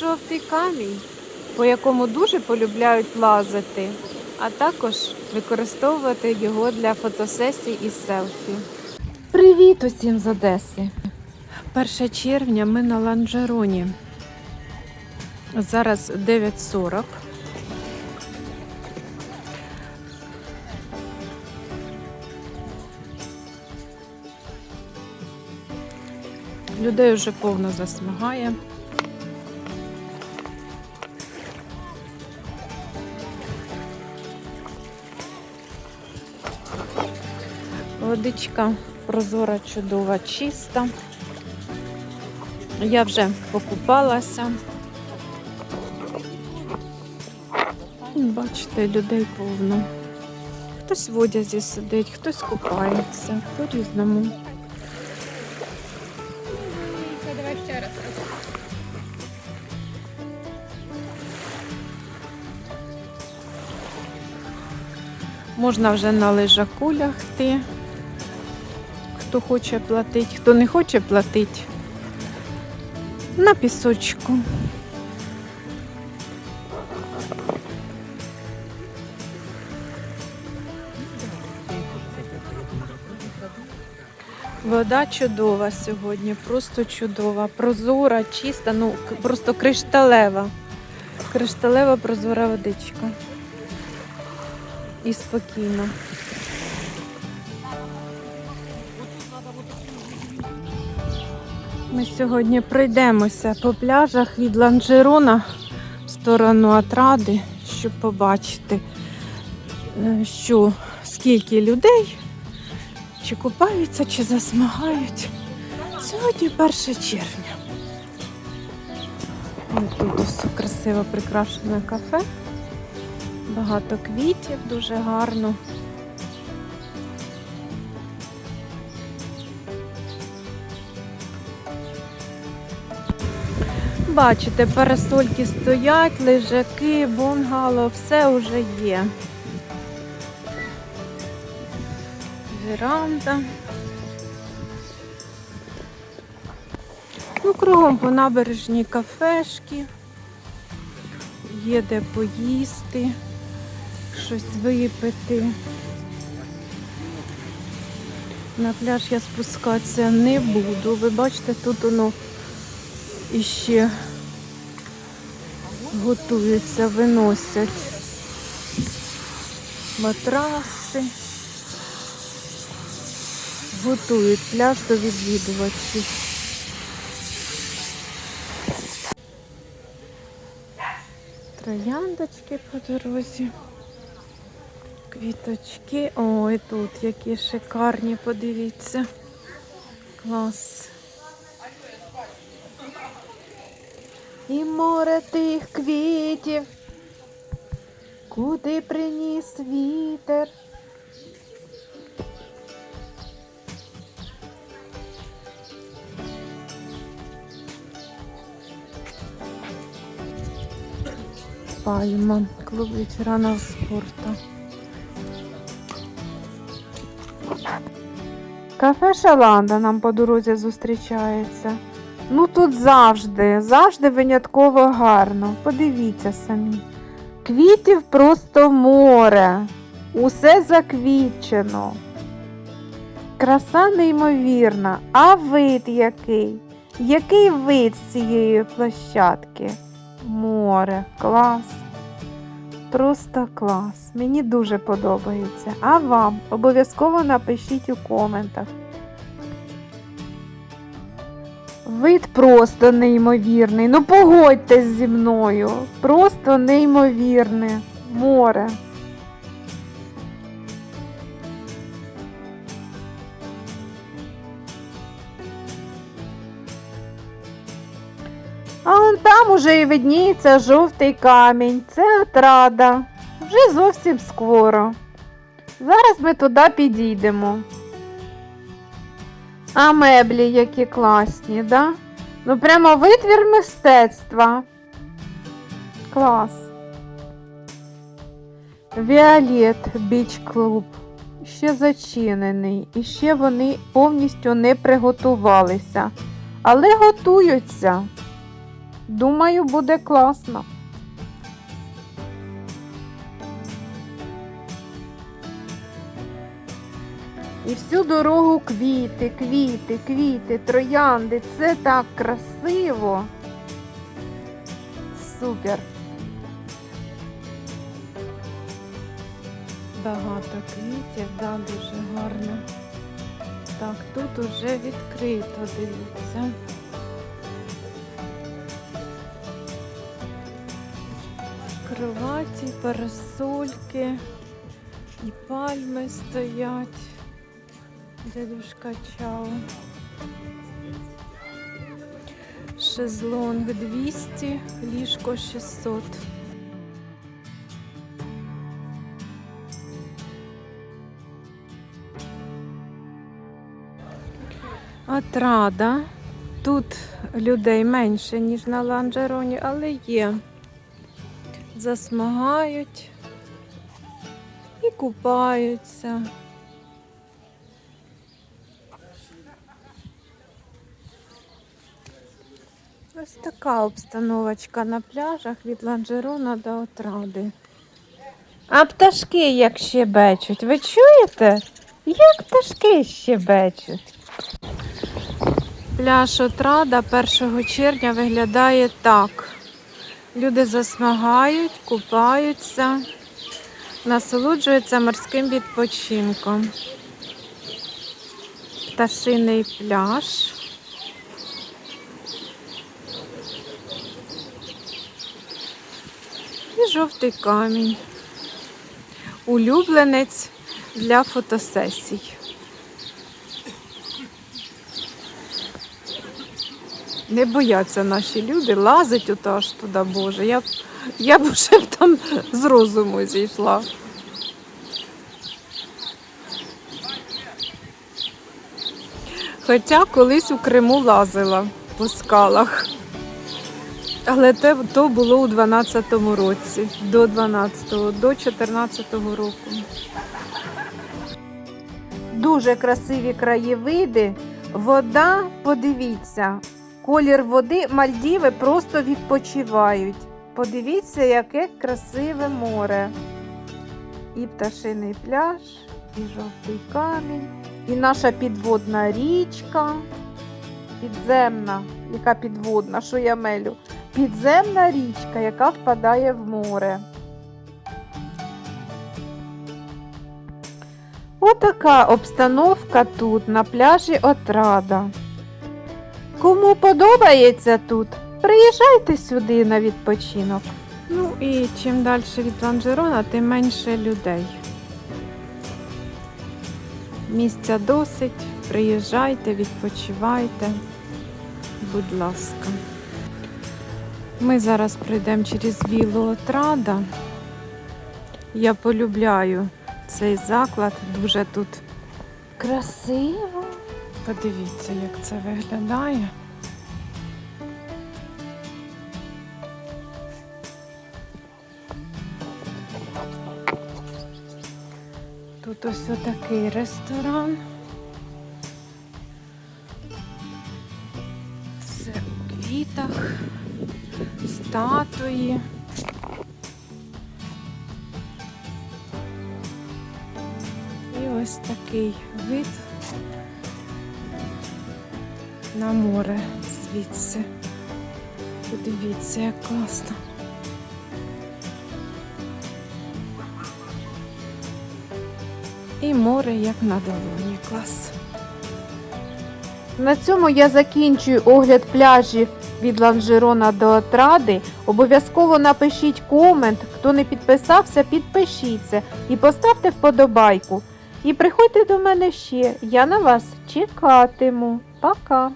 жовтий камінь, по якому дуже полюбляють лазити, а також використовувати його для фотосесій і селфі. Привіт усім з Одеси! 1 червня ми на Ланжероні. Зараз 9.40. Людей вже повно засмагає. Водичка прозора, чудова, чиста. Я вже покупалася. Бачите, людей повно. Хтось в одязі сидить, хтось купається, по-різному. Давай ще раз. Можна вже на лежаку лягти. Хто хоче платити, хто не хоче платити. На пісочку. Вода чудова сьогодні, просто чудова, прозора, чиста, ну просто кришталева. Кришталева прозора водичка. І спокійно. Ми сьогодні пройдемося по пляжах від Ланжерона в сторону Атради, щоб побачити, е, що скільки людей, чи купаються, чи засмагають. Сьогодні 1 червня. Ось Тут все красиво прикрашене кафе. Багато квітів, дуже гарно. Бачите, парасольки стоять, лежаки, бунгало, все вже є. Веранда. Ну, кругом по набережній кафешки. Є де поїсти, щось випити. На пляж я спускатися не буду. Ви бачите, тут воно іще готуються, виносять матраси, готують пляж до відвідувачів. Трояндочки по дорозі. Квіточки. Ой, тут які шикарні, подивіться. Клас. І море тих квітів, куди приніс вітер. Пальма, клуб ветеранов спорту. Кафе Шаланда нам по дорозі зустрічається. Ну тут завжди, завжди винятково гарно. Подивіться самі. Квітів просто море. Усе заквітчено. Краса неймовірна. А вид який? Який вид з цієї площадки? Море, клас. Просто клас. Мені дуже подобається. А вам обов'язково напишіть у коментах. Вид просто неймовірний. Ну погодьтесь зі мною. Просто неймовірне море. А он там уже і видніється жовтий камінь. Це отрада. Вже зовсім скоро. Зараз ми туди підійдемо. А меблі які класні, да? Ну прямо витвір мистецтва. Клас. Віолет Біч Клуб. Ще зачинений. І ще вони повністю не приготувалися. Але готуються. Думаю, буде класно. І всю дорогу квіти, квіти, квіти, троянди. Це так красиво. Супер. Багато квітів, да, дуже гарно. Так, тут уже відкрито, дивіться. Кроваті, парасольки і пальми стоять. Дедушка Чао. Шезлонг 200, ліжко 600. Отрада. Тут людей менше, ніж на ланжероні, але є. Засмагають і купаються. Ось така обстановочка на пляжах від Ланжерона до Отради. А пташки як щебечуть, ви чуєте? Як пташки щебечуть? Пляж Отрада 1 червня виглядає так. Люди засмагають, купаються, насолоджуються морським відпочинком. Пташиний пляж. Жовтий камінь. Улюбленець для фотосесій. Не бояться наші люди, лазить ото аж туди, Боже. Я, я б вже там з розуму зійшла. Хоча колись у Криму лазила по скалах. Але те, то було у 12-му році, до 12-го, до 14-го року. Дуже красиві краєвиди. Вода, подивіться, колір води Мальдіви просто відпочивають. Подивіться, яке красиве море. І пташиний пляж, і жовтий камінь, і наша підводна річка. Підземна, яка підводна, що я мелю? Підземна річка, яка впадає в море. Отака обстановка тут на пляжі Отрада. Кому подобається тут, приїжджайте сюди на відпочинок. Ну і чим далі від Ланжерона, тим менше людей. Місця досить, приїжджайте, відпочивайте, будь ласка. Ми зараз пройдемо через віллу Отрада. Я полюбляю цей заклад, дуже тут красиво. Подивіться, як це виглядає. Тут ось отакий ресторан. Все у квітах, статуї. І ось такий вид на море звідси. Подивіться, як класно. І море як на долоні. Клас. На цьому я закінчую огляд пляжів від Ланжерона до Отради. Обов'язково напишіть комент. Хто не підписався, підпишіться і поставте вподобайку. І приходьте до мене ще. Я на вас чекатиму. Пока!